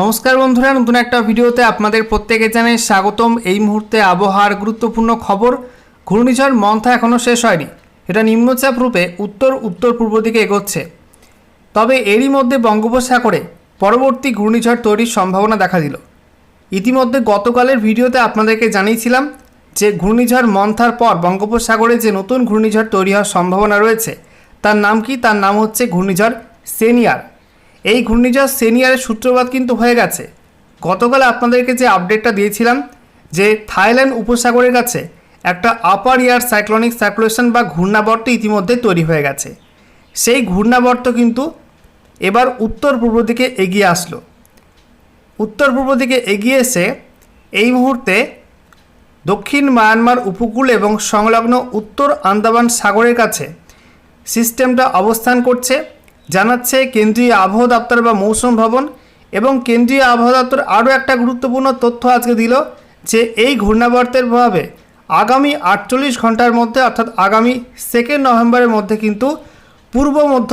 নমস্কার বন্ধুরা, নতুন একটা ভিডিওতে আপনাদের প্রত্যেকে জানাই স্বাগতম। এই মুহূর্তে আবহাওয়ার গুরুত্বপূর্ণ খবর, ঘূর্ণিঝড় মন্থা এখনও শেষ হয়নি। এটা নিম্নচাপ রূপে উত্তর উত্তর পূর্ব দিকে এগোচ্ছে। তবে এরই মধ্যে বঙ্গোপসাগরে পরবর্তী ঘূর্ণিঝড় তৈরির সম্ভাবনা দেখা দিল। ইতিমধ্যে গতকালের ভিডিওতে আপনাদেরকে জানিয়েছিলাম যে ঘূর্ণিঝড় মন্থার পর বঙ্গোপসাগরে যে নতুন ঘূর্ণিঝড় তৈরি হওয়ার সম্ভাবনা রয়েছে, তার নাম কি? তার নাম হচ্ছে ঘূর্ণিঝড় সেনিয়ার। এই ঘূর্ণিঝড় সেনিয়ারের সূত্রপাত কিন্তু হয়ে গেছে। গতকাল আপনাদেরকে যে আপডেটটা দিয়েছিলাম, যে থাইল্যান্ড উপসাগরের কাছে একটা আপার ইয়ার সাইক্লোনিক সার্কুলেশন বা ঘূর্ণাবর্ত ইতিমধ্যে তৈরি হয়ে গেছে। সেই ঘূর্ণাবর্ত কিন্তু এবার উত্তর পূর্ব দিকে এগিয়ে আসলো। উত্তর পূর্ব দিকে এগিয়ে এসে এই মুহূর্তে দক্ষিণ মায়ানমার উপকূল এবং সংলগ্ন উত্তর আন্দামান সাগরের কাছে সিস্টেমটা অবস্থান করছে। জানাচ্ছে কেন্দ্রীয় আবহাওয়া দপ্তর বা মৌসুম ভবন এবং কেন্দ্রীয় আবহাওয়া দপ্তর আরও একটা গুরুত্বপূর্ণ তথ্য আজকে দিল যে এই ঘূর্ণাবর্তের প্রভাবে আগামী আটচল্লিশ ঘণ্টার মধ্যে অর্থাৎ আগামী সেকেন্ড নভেম্বরের মধ্যে কিন্তু পূর্ব মধ্য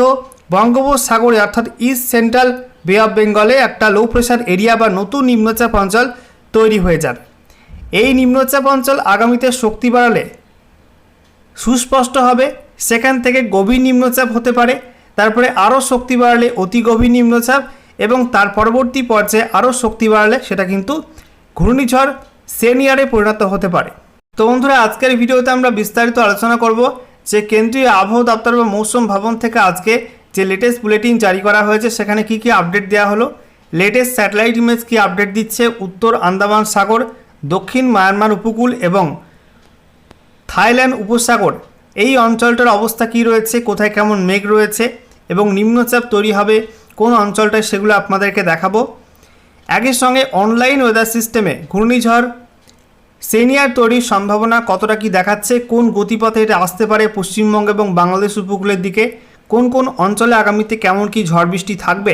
বঙ্গোপসাগরে অর্থাৎ ইস্ট সেন্ট্রাল বে অফ বেঙ্গলে একটা লো প্রেশার এরিয়া বা নতুন নিম্নচাপ অঞ্চল তৈরি হয়ে যাবে। এই নিম্নচাপ অঞ্চল আগামীতে শক্তি বাড়ালে সুস্পষ্ট হবে। সেখান থেকে গভীর নিম্নচাপ হতে পারে। তারপরে আরও শক্তি বাড়ালে অতি গভীর নিম্নচাপ এবং তার পরবর্তী পর্যায়ে আরও শক্তি বাড়ালে সেটা কিন্তু ঘূর্ণিঝড় সেনিয়ারে পরিণত হতে পারে। তো বন্ধুরা, আজকের ভিডিওতে আমরা বিস্তারিত আলোচনা করব যে কেন্দ্রীয় আবহাওয়া দপ্তর বা মৌসুম ভবন থেকে আজকে যে লেটেস্ট বুলেটিন জারি করা হয়েছে, সেখানে কি কি আপডেট দেওয়া হলো লেটেস্ট স্যাটেলাইট ইমেজ কি আপডেট দিচ্ছে, উত্তর আন্দামান সাগর, দক্ষিণ মায়ানমার উপকূল এবং থাইল্যান্ড উপসাগর, এই অঞ্চলটার অবস্থা কি রয়েছে, কোথায় কেমন মেঘ রয়েছে এবং নিম্নচাপ তৈরি হবে। কোন অঞ্চলটায় সেগুলো আপনাদেরকে দেখাবো। একই সঙ্গে অনলাইন ওয়েদার সিস্টেমে ঘূর্ণিঝড় সেনিয়ার তৈরির সম্ভাবনা কতটা কি দেখাচ্ছে, কোন গতিপথে এটা আসতে পারে পশ্চিমবঙ্গ এবং বাংলাদেশ উপকূলের দিকে, কোন কোন অঞ্চলে আগামীতে কেমন কি ঝড় বৃষ্টি থাকবে,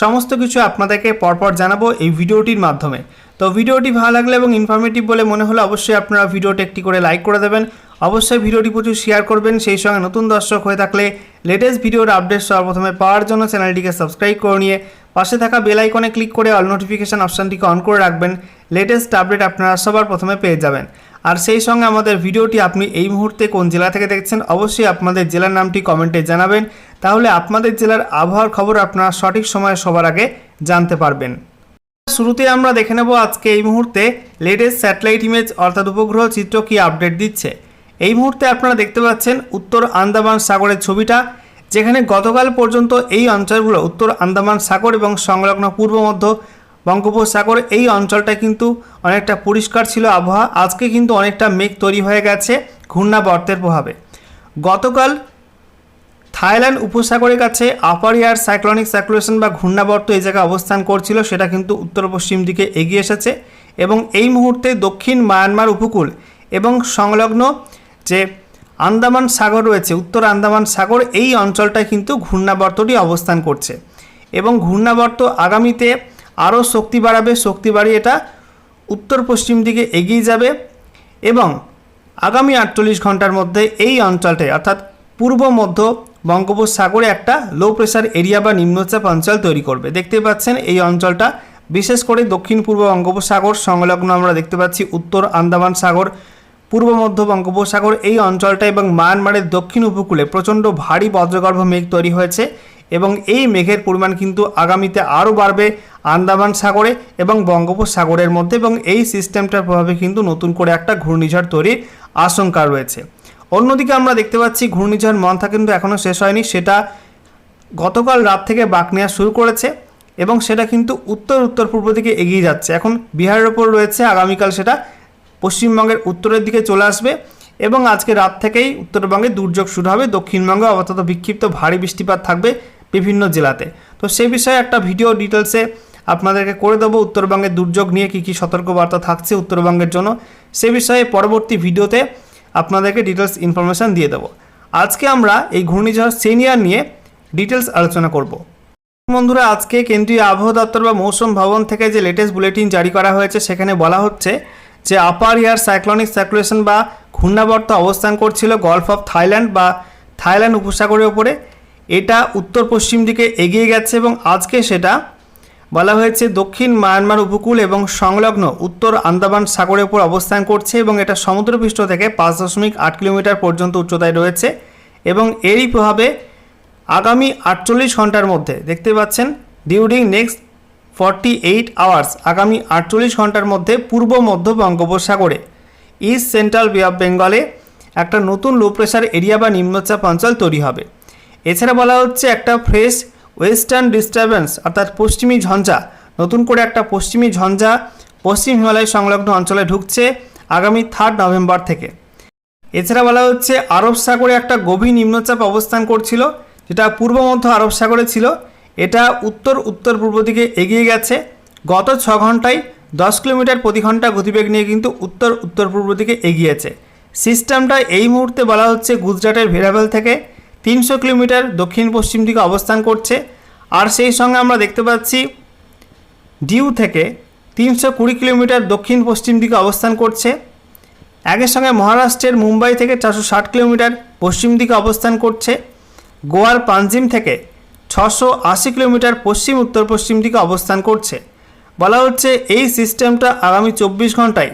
সমস্ত কিছু আপনাদেরকে পরপর জানাব এই ভিডিওটির মাধ্যমে। তো ভিডিওটি ভালো লাগলে এবং ইনফরমেটিভ বলে মনে হলে অবশ্যই আপনারা ভিডিওটি একটি করে লাইক করে দেবেন। অবশ্যই ভিডিওটি প্রচুর শেয়ার করবেন। সেই সঙ্গে নতুন দর্শক হয়ে থাকলে লেটেস্ট ভিডিওর আপডেট সর্বপ্রথমে পাওয়ার জন্য চ্যানেলটিকে সাবস্ক্রাইব করে নিয়ে পাশে থাকা বেল আইকনে ক্লিক করে অল নোটিফিকেশান অপশানটিকে অন করে রাখবেন। লেটেস্ট আপডেট আপনারা সবার প্রথমে পেয়ে যাবেন। আর সেই সঙ্গে আমাদের ভিডিওটি আপনি এই মুহূর্তে কোন জেলা থেকে দেখছেন অবশ্যই আপনাদের জেলার নামটি কমেন্টে জানাবেন। তাহলে আপনাদের জেলার আবহাওয়ার খবর আপনারা সঠিক সময়ে সবার আগে জানতে পারবেন। শুরুতে আমরা দেখে নেব আজকে এই মুহূর্তে লেটেস্ট স্যাটেলাইট ইমেজ অর্থাৎ উপগ্রহ চিত্র কি আপডেট দিচ্ছে। এই মুহূর্তে আপনারা দেখতে পাচ্ছেন উত্তর আন্দামান সাগরের ছবিটা, যেখানে গতকাল পর্যন্ত এই অঞ্চলগুলো, উত্তর আন্দামান সাগর এবং সংলগ্ন পূর্ব মধ্য বঙ্গোপসাগর, এই অঞ্চলটা কিন্তু অনেকটা পরিষ্কার ছিল আবহাওয়া। আজকে কিন্তু অনেকটা মেঘ তৈরি হয়ে গেছে ঘূর্ণাবর্তের প্রভাবে। গতকাল থাইল্যান্ড উপসাগরের কাছে আপার ইয়ার সাইক্লনিক সার্কুলেশন বা ঘূর্ণাবর্ত এই জায়গায় অবস্থান করছিল, সেটা কিন্তু উত্তর পশ্চিম দিকে এগিয়ে এসেছে এবং এই মুহূর্তে দক্ষিণ মায়ানমার উপকূল এবং সংলগ্ন যে আন্দামান সাগর রয়েছে, উত্তর আন্দামান সাগর, এই অঞ্চলটায় কিন্তু ঘূর্ণাবর্তটি অবস্থান করছে। এবং ঘূর্ণাবর্ত আগামীতে আরও শক্তি বাড়াবে, শক্তি বাড়িয়ে এটা উত্তর পশ্চিম দিকে এগিয়ে যাবে এবং আগামী আটচল্লিশ ঘণ্টার মধ্যে এই অঞ্চলটায়, অর্থাৎ পূর্ব মধ্য বঙ্গোপসাগরে একটা লো প্রেশার এরিয়া বা নিম্নচাপ অঞ্চল তৈরি করবে। দেখতে পাচ্ছেন এই অঞ্চলটা, বিশেষ করে দক্ষিণ পূর্ব বঙ্গোপসাগর, সংলগ্ন আমরা দেখতে পাচ্ছি উত্তর আন্দামান সাগর পূর্ব মধ্য বঙ্গোপসাগর এই অঞ্চলটা এবং মায়ানমারের দক্ষিণ উপকূলে প্রচণ্ড ভারী বজ্রগর্ভ মেঘ তৈরি হয়েছে এবং এই মেঘের পরিমাণ কিন্তু আগামীতে আরও বাড়বে আন্দামান সাগরে এবং বঙ্গোপসাগরের মধ্যে এবং এই সিস্টেমটার প্রভাবে কিন্তু নতুন করে একটা ঘূর্ণিঝড় তৈরির আশঙ্কা রয়েছে। অন্যদিকে আমরা দেখতে পাচ্ছি ঘূর্ণিঝড় মন্থা কিন্তু এখনও শেষ হয়নি, সেটা গতকাল রাত থেকে বাঁক নেওয়া শুরু করেছে এবং সেটা কিন্তু উত্তর উত্তর পূর্ব দিকে এগিয়ে যাচ্ছে। এখন বিহারের ওপর রয়েছে, আগামীকাল সেটা পশ্চিমবঙ্গের উত্তরের দিকে চলে আসবে এবং আজকে রাত থেকেই উত্তরবঙ্গে দুর্যোগ শুরু হবে। দক্ষিণবঙ্গে অবস্থা বিক্ষিপ্ত ভারী বৃষ্টিপাত থাকবে বিভিন্ন জেলাতে। তো সেই বিষয়ে একটা ভিডিও ডিটেলসে আপনাদেরকে করে দেবো উত্তরবঙ্গের দুর্যোগ নিয়ে কী কী সতর্কবার্তা থাকছে উত্তরবঙ্গের জন্য। সে বিষয়ে পরবর্তী ভিডিওতে আপনাদেরকে ডিটেলস ইনফরমেশান দিয়ে দেবো। আজকে আমরা এই ঘূর্ণিঝড় সিনিয়র নিয়ে ডিটেলস আলোচনা করব। বন্ধুরা, আজকে কেন্দ্রীয় আবহাওয়া দপ্তর বা মৌসুম ভবন থেকে যে লেটেস্ট বুলেটিন জারি করা হয়েছে, সেখানে বলা হচ্ছে যে আপার ইয়ার সাইক্লনিক সার্কুলেশন বা ঘূর্ণাবর্ত অবস্থান করছিল গলফ অফ থাইল্যান্ড বা থাইল্যান্ড উপসাগরের ওপরে এটা উত্তর পশ্চিম দিকে এগিয়ে গেছে এবং আজকে সেটা বলা হয়েছে দক্ষিণ মায়ানমার উপকূল এবং সংলগ্ন উত্তর আন্দামান সাগরের উপর অবস্থান করছে এবং এটা সমুদ্রপৃষ্ঠ থেকে পাঁচ দশমিক আট কিলোমিটার পর্যন্ত উচ্চতায় রয়েছে এবং এরই প্রভাবে আগামী আটচল্লিশ ঘণ্টার মধ্যে দেখতে পাচ্ছেন during next forty eight hours আগামী আটচল্লিশ ঘণ্টার মধ্যে পূর্ব মধ্য বঙ্গোপসাগরে ইস্ট সেন্ট্রাল বে অফ বেঙ্গলে একটা নতুন লো প্রেশার এরিয়া বা নিম্নচাপ অঞ্চল তৈরি হবে। এছাড়া বলা হচ্ছে একটা ফ্রেশ ওয়েস্টার্ন ডিস্টারবেন্স অর্থাৎ পশ্চিমী ঝঞ্ঝা, নতুন করে একটা পশ্চিমী ঝঞ্ঝা পশ্চিম হিমালয় সংলগ্ন অঞ্চলে ঢুকছে আগামী থার্ড নভেম্বর থেকে। এছাড়া বলা হচ্ছে আরব সাগরে একটা গভীর নিম্নচাপ অবস্থান করছিল, যেটা পূর্ব মধ্য আরব সাগরে ছিল। এটা উত্তর উত্তর পূর্ব দিকে এগিয়ে গেছে। গত ছ ঘন্টায় দশ কিলোমিটার প্রতি ঘণ্টা গতিবেগ নিয়ে কিন্তু উত্তর উত্তর পূর্ব দিকে এগিয়েছে। সিস্টেমটা এই মুহূর্তে বলা হচ্ছে গুজরাটের ভেরাভেল থেকে তিনশো কিলোমিটার দক্ষিণ পশ্চিম দিকে অবস্থান করছে। আর সেই সঙ্গে আমরা দেখতে পাচ্ছি ডিউ থেকে তিনশো কুড়ি কিলোমিটার দক্ষিণ পশ্চিম দিকে অবস্থান করছে। একই সঙ্গে মহারাষ্ট্রের মুম্বাই থেকে চারশো ষাট কিলোমিটার পশ্চিম দিকে অবস্থান করছে। গোয়ার পাঞ্জিম থেকে ছশো আশি কিলোমিটার পশ্চিম উত্তর পশ্চিম দিকে অবস্থান করছে। বলা হচ্ছে এই সিস্টেমটা আগামী চব্বিশ ঘন্টায়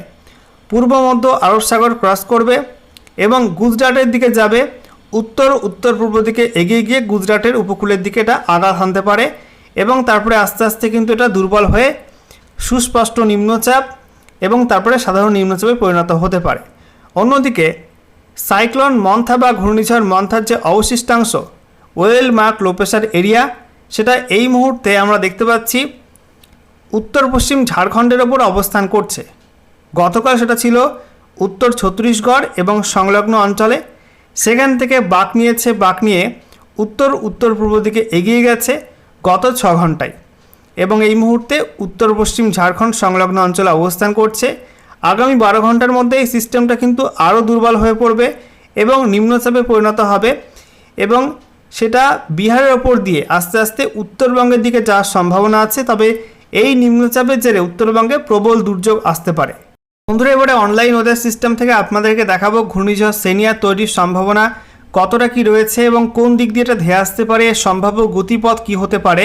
পূর্ব, মধ্য আরব সাগর ক্রস করবে এবং গুজরাটের দিকে যাবে। উত্তর উত্তর পূর্ব দিকে এগিয়ে গিয়ে গুজরাটের উপকূলের দিকে এটা আঘাত হানতে পারে এবং তারপরে আস্তে আস্তে কিন্তু এটা দুর্বল হয়ে সুস্পষ্ট নিম্নচাপ এবং তারপরে সাধারণ নিম্নচাপে পরিণত হতে পারে। অন্যদিকে, সাইক্লোন, মন্থা বা ঘূর্ণিঝড় মন্থার যে অবশিষ্টাংশ well mark low pressure area, সেটা এই মুহূর্তে আমরা দেখতে পাচ্ছি উত্তর পশ্চিম ঝাড়খণ্ডের ওপর অবস্থান করছে। গতকাল সেটা ছিল উত্তর ছত্তিশগড় এবং সংলগ্ন অঞ্চলে। সেখান থেকে বাঁক নিয়েছে, বাঁক নিয়ে উত্তর উত্তর পূর্ব দিকে এগিয়ে গেছে গত ছ ঘন্টায় এবং এই মুহূর্তে উত্তর পশ্চিম ঝাড়খণ্ড সংলগ্ন অঞ্চলে অবস্থান করছে। আগামী বারো ঘণ্টার মধ্যে এই সিস্টেমটা কিন্তু আরও দুর্বল হয়ে পড়বে এবং নিম্নচাপে পরিণত হবে। এবং সেটা বিহারের ওপর দিয়ে আস্তে আস্তে উত্তরবঙ্গের দিকে যাওয়ার সম্ভাবনা আছে, তবে এই নিম্নচাপের জেরে উত্তরবঙ্গে প্রবল দুর্যোগ আসতে পারে। বন্ধুরা, এবারে অনলাইন ওয়েদার সিস্টেম থেকে আপনাদেরকে দেখাবো ঘূর্ণিঝড় সেনিয়া তৈরির সম্ভাবনা, কতটা কি রয়েছে এবং কোন দিক দিয়ে এটা ধেয়ে আসতে পারে, সম্ভাব্য গতিপথ কি হতে পারে,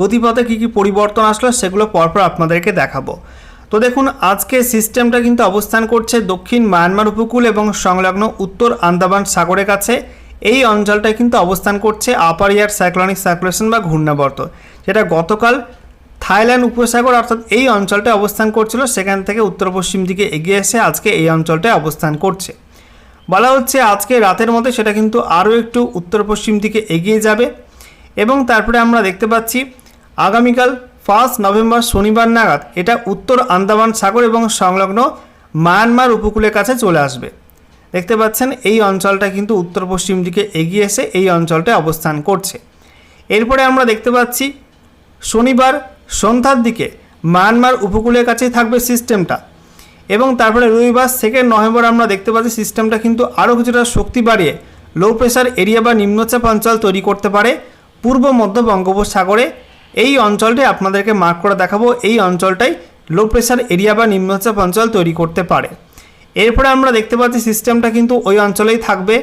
গতিপথে কী কী পরিবর্তন আসলো সেগুলো পরপর আপনাদেরকে দেখাবো। তো দেখুন আজকে সিস্টেমটা কিন্তু অবস্থান করছে দক্ষিণ মায়ানমার উপকূল এবং সংলগ্ন উত্তর আন্দামান সাগরের কাছে। এই অঞ্চলটায় কিন্তু অবস্থান করছে আপার ইয়ার সাইক্লনিক সার্কুলেশন বা ঘূর্ণাবর্ত, যেটা গতকাল থাইল্যান্ড উপসাগর অর্থাৎ এই অঞ্চলটায় অবস্থান করছিল, সেখান থেকে উত্তর পশ্চিম দিকে এগিয়ে এসে আজকে এই অঞ্চলটায় অবস্থান করছে। বলা হচ্ছে আজকে রাতের মধ্যে সেটা কিন্তু আরও একটু উত্তর পশ্চিম দিকে এগিয়ে যাবে এবং তারপরে আমরা দেখতে পাচ্ছি আগামীকাল ফার্স্ট নভেম্বর শনিবার নাগাদ এটা উত্তর আন্দামান সাগর এবং সংলগ্ন মায়ানমার উপকূলের কাছে চলে আসবে। দেখতে পাচ্ছেন, এই অঞ্চলটা কিন্তু উত্তর পশ্চিম দিকে এগিয়ে এসে এই অঞ্চলটায় অবস্থান করছে। এরপরে আমরা দেখতে পাচ্ছি, শনিবার সন্ধ্যার দিকে মায়ানমার উপকূলের কাছেই থাকবে সিস্টেমটা এবং তারপরে রবিবার সেকেন্ড নভেম্বর আমরা দেখতে পাচ্ছি সিস্টেমটা কিন্তু আরও কিছুটা শক্তি বাড়িয়ে লো প্রেশার এরিয়া বা নিম্নচাপ অঞ্চল তৈরি করতে পারে পূর্ব মধ্য বঙ্গোপসাগরে। এই অঞ্চলটি আপনাদেরকে মার্ক করে দেখাবো, এই অঞ্চলটাই লো প্রেশার এরিয়া বা নিম্নচাপ অঞ্চল তৈরি করতে পারে। এরপরে আমরা দেখতে পাচ্ছি সিস্টেমটা কিন্তু ওই অঞ্চলেই থাকবে।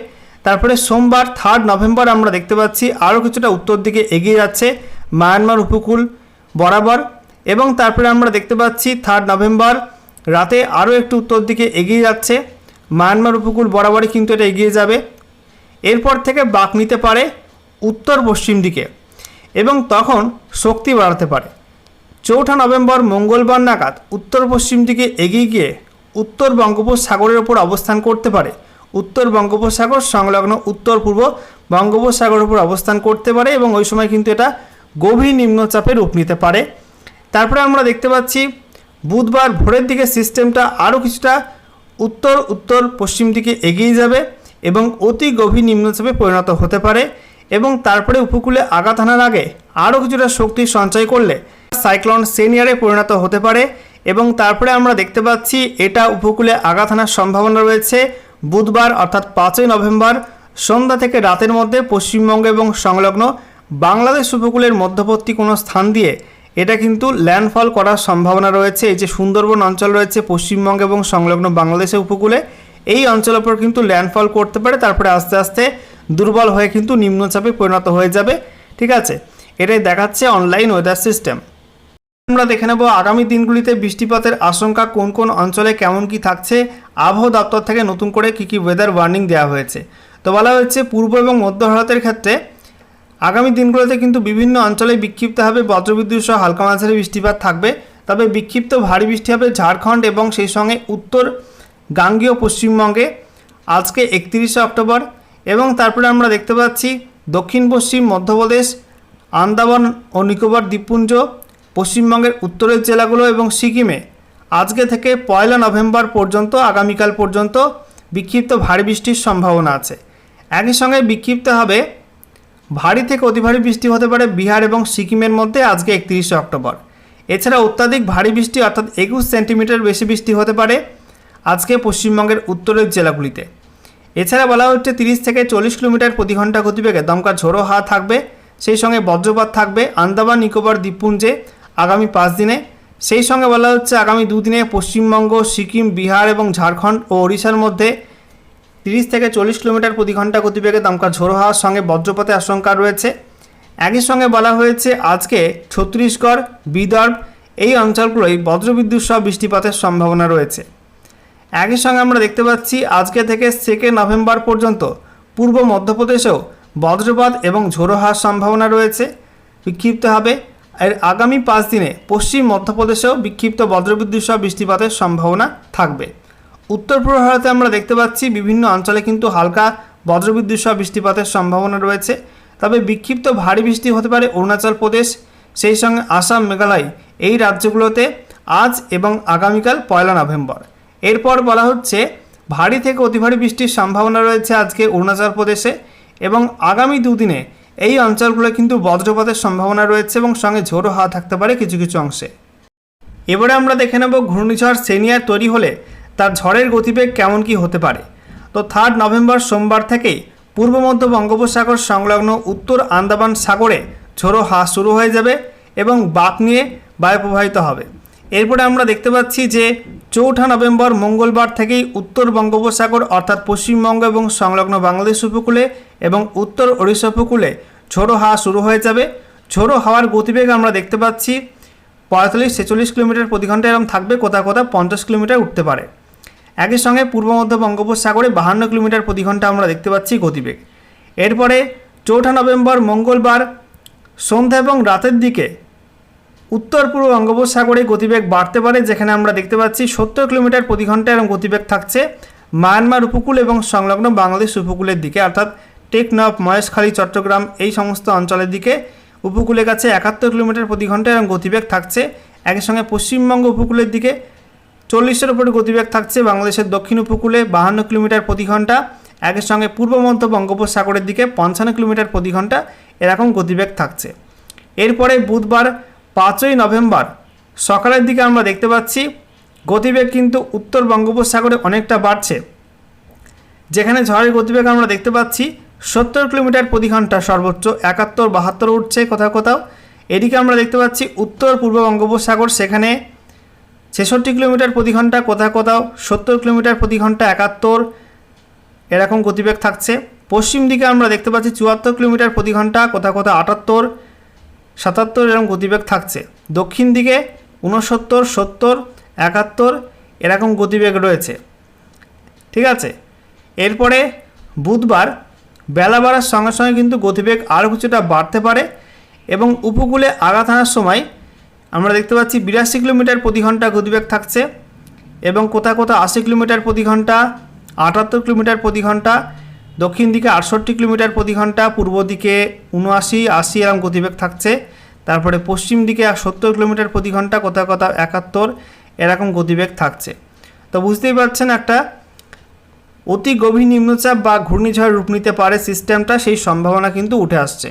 তারপরে সোমবার থার্ড নভেম্বর আমরা দেখতে পাচ্ছি আরও কিছুটা উত্তর দিকে এগিয়ে যাচ্ছে মায়ানমার উপকূল বরাবর। এবং তারপরে আমরা দেখতে পাচ্ছি থার্ড নভেম্বর রাতে আরও একটু উত্তর দিকে এগিয়ে যাচ্ছে মায়ানমার উপকূল বরাবরই কিন্তু এটা এগিয়ে যাবে। এরপর থেকে বাঁক নিতে পারে উত্তর পশ্চিম দিকে এবং তখন শক্তি বাড়াতে পারে। চৌঠা নভেম্বর মঙ্গলবার নাগাদ উত্তর পশ্চিম দিকে এগিয়ে গিয়ে উত্তর বঙ্গোপসাগরের ওপর অবস্থান করতে পারে। উত্তর বঙ্গোপসাগর সংলগ্ন উত্তর পূর্ব বঙ্গোপসাগরের উপর অবস্থান করতে পারে এবং ওই সময় কিন্তু এটা গভীর নিম্নচাপে রূপ নিতে পারে। তারপরে আমরা দেখতে পাচ্ছি, বুধবার ভোরের দিকে সিস্টেমটা আরও কিছুটা উত্তর উত্তর পশ্চিম দিকে এগিয়ে যাবে এবং অতি গভীর নিম্নচাপে পরিণত হতে পারে এবং তারপরে উপকূলে আঘাত আনার আগে আরও কিছুটা শক্তি সঞ্চয় করলে সাইক্লোন সেনিয়ারে পরিণত হতে পারে এবং তারপরে আমরা দেখতে পাচ্ছি এটা উপকূলে আঘাত আনার সম্ভাবনা রয়েছে। বুধবার অর্থাৎ পাঁচই নভেম্বর সন্ধ্যা থেকে রাতের মধ্যে পশ্চিমবঙ্গ এবং সংলগ্ন বাংলাদেশ উপকূলের মধ্যবর্তী কোনো স্থান দিয়ে এটা কিন্তু ল্যান্ডফল করার সম্ভাবনা রয়েছে। এই যে সুন্দরবন অঞ্চল রয়েছে পশ্চিমবঙ্গ এবং সংলগ্ন বাংলাদেশের উপকূলে, এই অঞ্চলের উপর কিন্তু ল্যান্ডফল করতে পারে। তারপরে আস্তে আস্তে দুর্বল হয়ে কিন্তু নিম্নচাপে পরিণত হয়ে যাবে। ঠিক আছে, এটাই দেখাচ্ছে অনলাইন ওয়েদার সিস্টেম। আমরা দেখে নেব আগামী দিনগুলিতে বৃষ্টিপাতের আশঙ্কা কোন কোন অঞ্চলে কেমন কি থাকছে, আবহাওয়া দপ্তর থেকে নতুন করে কি কি ওয়েদার ওয়ার্নিং দেওয়া হয়েছে। তো বলা হচ্ছে পূর্ব এবং মধ্য ভারতের ক্ষেত্রে আগামী দিনগুলোতে কিন্তু বিভিন্ন অঞ্চলে বিক্ষিপ্তভাবে বজ্রবিদ্যুৎ সহ হালকা মাঝারি বৃষ্টিপাত থাকবে। তবে বিক্ষিপ্ত ভারী বৃষ্টি হবে ঝাড়খণ্ড এবং সেই সঙ্গে উত্তর গাঙ্গীয় পশ্চিমবঙ্গে আজকে একত্রিশে অক্টোবর এবং তারপরে আমরা দেখতে পাচ্ছি দক্ষিণ পশ্চিম, মধ্যপ্রদেশ, আন্দামান ও নিকোবর দ্বীপপুঞ্জ পশ্চিমবঙ্গের উত্তরের জেলাগুলো এবং সিকিমে আজকে থেকে পয়লা নভেম্বর পর্যন্ত, আগামীকাল পর্যন্ত বিক্ষিপ্ত ভারী বৃষ্টির সম্ভাবনা আছে। একই সঙ্গে বিক্ষিপ্ত হবে ভারী থেকে অতি ভারী বৃষ্টি হতে পারে বিহার এবং সিকিমের মধ্যে আজকে একত্রিশে অক্টোবর। এছাড়া অত্যাধিক ভারী বৃষ্টি অর্থাৎ একুশ সেন্টিমিটার বেশি বৃষ্টি হতে পারে আজকে পশ্চিমবঙ্গের উত্তরের জেলাগুলিতে। এছাড়া বলা হচ্ছে তিরিশ থেকে চল্লিশ কিলোমিটার প্রতি ঘণ্টা গতিবেগে দমকা ঝোড়ো হাওয়া থাকবে, সেই সঙ্গে বজ্রপাত থাকবে। আন্দামান, নিকোবর, দ্বীপপুঞ্জে আগামী পাঁচ দিনে। সেই সঙ্গে বলা হচ্ছে, আগামী দুদিনে পশ্চিমবঙ্গ, সিকিম, বিহার এবং ঝাড়খণ্ড ও ওড়িশার মধ্যে তিরিশ থেকে চল্লিশ কিলোমিটার প্রতি ঘণ্টা গতিবেগে দমকা ঝোড়ো হাওয়ার সঙ্গে বজ্রপাতের আশঙ্কা রয়েছে। একই সঙ্গে বলা হয়েছে, আজকে ছত্তিশগড়, বিদর্ভ এই অঞ্চলগুলোই বজ্রবিদ্যুৎ সহ বৃষ্টিপাতের সম্ভাবনা রয়েছে। একই সঙ্গে আমরা দেখতে পাচ্ছি, আজকে থেকে সেকেন্ড নভেম্বর পর্যন্ত পূর্ব মধ্যপ্রদেশেও বজ্রপাত এবং ঝোড়ো হওয়ার সম্ভাবনা রয়েছে। বিক্ষিপ্ত হবে এর আগামী পাঁচ দিনে পশ্চিম মধ্যপ্রদেশেও বিক্ষিপ্ত বজ্রবিদ্যুৎ সহ বৃষ্টিপাতের সম্ভাবনা থাকবে। উত্তর পূর্ব ভারতে আমরা দেখতে পাচ্ছি বিভিন্ন অঞ্চলে কিন্তু হালকা বজ্রবিদ্যুৎ সহ বৃষ্টিপাতের সম্ভাবনা রয়েছে। তবে বিক্ষিপ্ত ভারী বৃষ্টি হতে পারে অরুণাচল প্রদেশ, সেই সঙ্গে আসাম, মেঘালয় এই রাজ্যগুলোতে আজ এবং আগামীকাল পয়লা নভেম্বর। এরপর বলা হচ্ছে, ভারী থেকে অতি ভারী বৃষ্টির সম্ভাবনা রয়েছে আজকে অরুণাচল প্রদেশে এবং আগামী দুদিনে এই অঞ্চলগুলো কিন্তু বজ্রপাতের সম্ভাবনা রয়েছে এবং সঙ্গে ঝোড়ো হাওয়া থাকতে পারে কিছু কিছু অংশে। এবারে আমরা দেখে নেব ঘূর্ণিঝড় সেনিয়ার তৈরি হলে তার ঝড়ের গতিবেগ কেমন কি হতে পারে। তো থার্ড নভেম্বর সোমবার থেকেই পূর্ব মধ্য বঙ্গোপসাগর সংলগ্ন উত্তর আন্দামান সাগরে ঝোড়ো হাওয়া শুরু হয়ে যাবে এবং বাক নিয়ে বায়ু প্রবাহিত হবে। এরপরে আমরা দেখতে পাচ্ছি যে চৌঠা নভেম্বর মঙ্গলবার থেকেই উত্তর বঙ্গোপসাগর অর্থাৎ পশ্চিমবঙ্গ এবং সংলগ্ন বাংলাদেশ উপকূলে এবং উত্তর ওড়িশা উপকূলে ঝোড়ো হাওয়া শুরু হয়ে যাবে। ঝোড়ো হাওয়ার গতিবেগ আমরা দেখতে পাচ্ছি পঁয়তাল্লিশ ছেচল্লিশ কিলোমিটার প্রতি ঘণ্টা এরকম থাকবে, কোথাও কোথাও পঞ্চাশ কিলোমিটার উঠতে পারে। একই সঙ্গে পূর্ব মধ্য বঙ্গোপসাগরে বাহান্ন কিলোমিটার প্রতি ঘণ্টা আমরা দেখতে পাচ্ছি গতিবেগ। এরপরে চৌঠা নভেম্বর মঙ্গলবার সন্ধ্যা এবং রাতের দিকে উত্তর পূর্ব বঙ্গোপসাগরে গতিবেগ বাড়তে পারে, যেখানে আমরা দেখতে পাচ্ছি সত্তর কিলোমিটার প্রতি ঘণ্টা এরকম গতিবেগ থাকছে। মায়ানমার উপকূল এবং সংলগ্ন বাংলাদেশ উপকূলের দিকে, অর্থাৎ টেকনফ, মহেশখালী, চট্টগ্রাম এই সমস্ত অঞ্চলের দিকে উপকূলের কাছে একাত্তর কিলোমিটার প্রতি ঘণ্টা এরকম গতিবেগ থাকছে। একই সঙ্গে পশ্চিমবঙ্গ উপকূলের দিকে চল্লিশের উপরে গতিবেগ থাকছে, বাংলাদেশের দক্ষিণ উপকূলে বাহান্ন কিলোমিটার প্রতি ঘণ্টা। একের সঙ্গে পূর্ব মধ্য বঙ্গোপসাগরের দিকে পঞ্চান্ন কিলোমিটার প্রতি ঘণ্টা এরকম গতিবেগ থাকছে। এরপরে বুধবার পাঁচই নভেম্বর। সকালের দিকে আমরা দেখতে পাচ্ছি, গতিবেগ কিন্তু উত্তর বঙ্গোপসাগরে অনেকটা বাড়ছে। যেখানে ঝড়ের গতিবেগ আমরা দেখতে পাচ্ছি, সত্তর কিলোমিটার প্রতি ঘণ্টা সর্বোচ্চ, একাত্তর, বাহাত্তর উঠছে কোথাও কোথাও। এদিকে আমরা দেখতে পাচ্ছি, উত্তর পূর্ব বঙ্গোপসাগর সেখানে ছেষট্টি কিলোমিটার প্রতি ঘণ্টা কোথাও কোথাও, সত্তর কিলোমিটার প্রতি ঘণ্টা একাত্তর, এরকম গতিবেগ থাকছে। পশ্চিম দিকে আমরা দেখতে পাচ্ছি, চুয়াত্তর কিলোমিটার প্রতি ঘণ্টা কোথাও কোথাও, আটাত্তর সাতাত্তর এরকম গতিবেগ থাকছে। দক্ষিণ দিকে ঊনসত্তর, সত্তর, একাত্তর এরকম গতিবেগ রয়েছে। ঠিক আছে? এরপরে বুধবার বেলা বাড়ার সঙ্গে সঙ্গে কিন্তু গতিবেগ আরও কিছুটা বাড়তে পারে এবং উপকূলে আঘাত আনার সময় আমরা দেখতে পাচ্ছি বিরাশি কিলোমিটার প্রতি ঘণ্টা গতিবেগ থাকছে এবং কোথাও কোথাও আশি কিলোমিটার প্রতি ঘণ্টা, আটাত্তর কিলোমিটার প্রতি ঘণ্টা দক্ষিণ দিকে আটষট্টি কিলোমিটার প্রতি ঘণ্টা, পূর্ব দিকে উনআশি, আশি এরকম গতিবেগ থাকছে। তারপরে পশ্চিম দিকে সত্তর কিলোমিটার প্রতি ঘণ্টা, কোথাও কোথাও একাত্তর এরকম গতিবেগ থাকছে। তো বুঝতেই পারছেন একটা অতি গভীর নিম্নচাপ বা ঘূর্ণিঝড় রূপ নিতে পারে সিস্টেমটা সেই সম্ভাবনা কিন্তু উঠে আসছে।